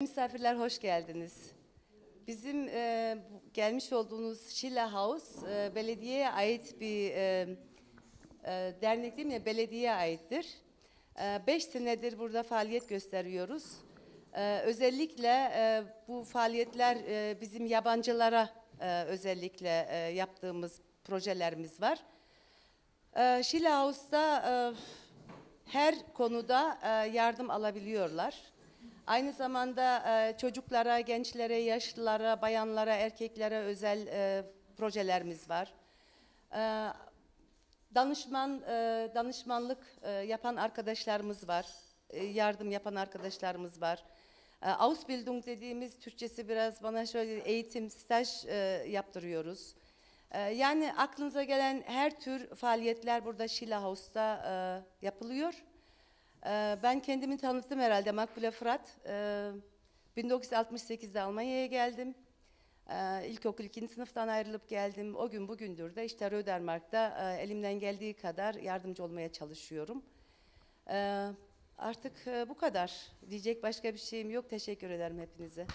Misafirler hoş geldiniz. Bizim e, gelmiş olduğunuz Şila House e, belediyeye ait bir e, e, dernek değil mi? Belediyeye aittir. E, beş senedir burada faaliyet gösteriyoruz. E, özellikle e, bu faaliyetler e, bizim yabancılara e, özellikle e, yaptığımız projelerimiz var. E, Şila House'da e, her konuda e, yardım alabiliyorlar. Aynı zamanda e, çocuklara, gençlere, yaşlılara, bayanlara, erkeklere özel e, projelerimiz var. E, danışman, e, danışmanlık e, yapan arkadaşlarımız var. E, yardım yapan arkadaşlarımız var. E, Ausbildung dediğimiz Türkçesi biraz bana şöyle eğitim, staj e, yaptırıyoruz. E, yani aklınıza gelen her tür faaliyetler burada Şila House'da e, yapılıyor. Ee, Ben kendimi tanıttım herhalde Makbule Fırat. Ee, 1968'de Almanya'ya geldim. Ee, İlkokul ikinci sınıftan ayrılıp geldim. O gün bugündür de işte Rödermark'ta e, elimden geldiği kadar yardımcı olmaya çalışıyorum. Ee, Artık e, bu kadar. Diyecek başka bir şeyim yok. Teşekkür ederim hepinize.